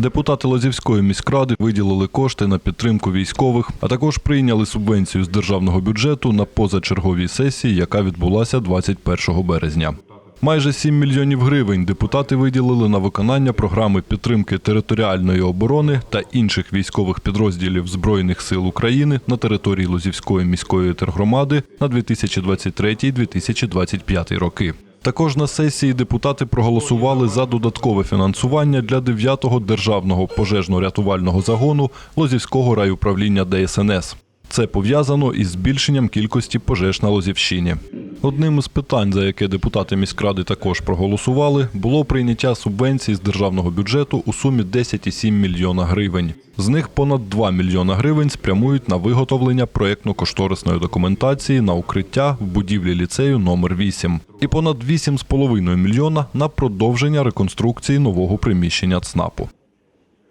Депутати Лозівської міськради виділили кошти на підтримку військових, а також прийняли субвенцію з державного бюджету на позачерговій сесії, яка відбулася 21 березня. Майже 7 мільйонів гривень депутати виділили на виконання програми підтримки територіальної оборони та інших військових підрозділів Збройних сил України на території Лозівської міської тергромади на 2023-2025 роки. Також на сесії депутати проголосували за додаткове фінансування для 9-го державного пожежно-рятувального загону Лозівського райуправління ДСНС. Це пов'язано із збільшенням кількості пожеж на Лозівщині. Одним із питань, за яке депутати міськради також проголосували, було прийняття субвенцій з державного бюджету у сумі 10,7 мільйона гривень. З них понад 2 мільйона гривень спрямують на виготовлення проєктно-кошторисної документації на укриття в будівлі ліцею номер 8 і понад 8,5 мільйона на продовження реконструкції нового приміщення ЦНАПу.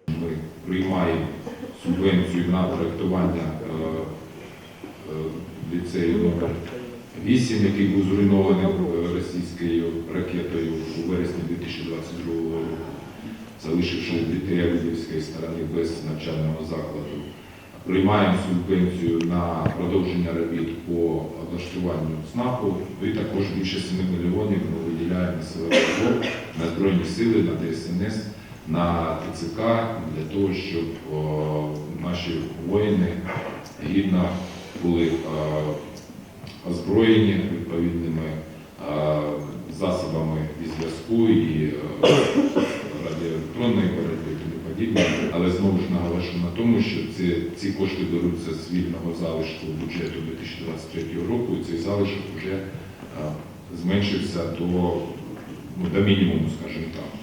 Ми приймаємо субвенцію на проєктування е, е, ліцею номер 8, який був зруйнований е, російською ракетою у вересні 2022 року, залишивши дітей Авдіївської сторони без навчального закладу. Приймаємо субвенцію на продовження робіт по облаштуванню ЦНАПу і також більше 7 мільйонів ми виділяємо на на Збройні сили, на ДСНС, на ТЦК для того, щоб о, наші воїни гідно були е, озброєні відповідними засобами і зв'язку і е, радіоелектронної боротьби і подібне. Але знову ж наголошу на тому, що ці, ці кошти беруться з вільного залишку бюджету 2023 року, і цей залишок вже зменшився до, ну, до мінімуму, скажімо так.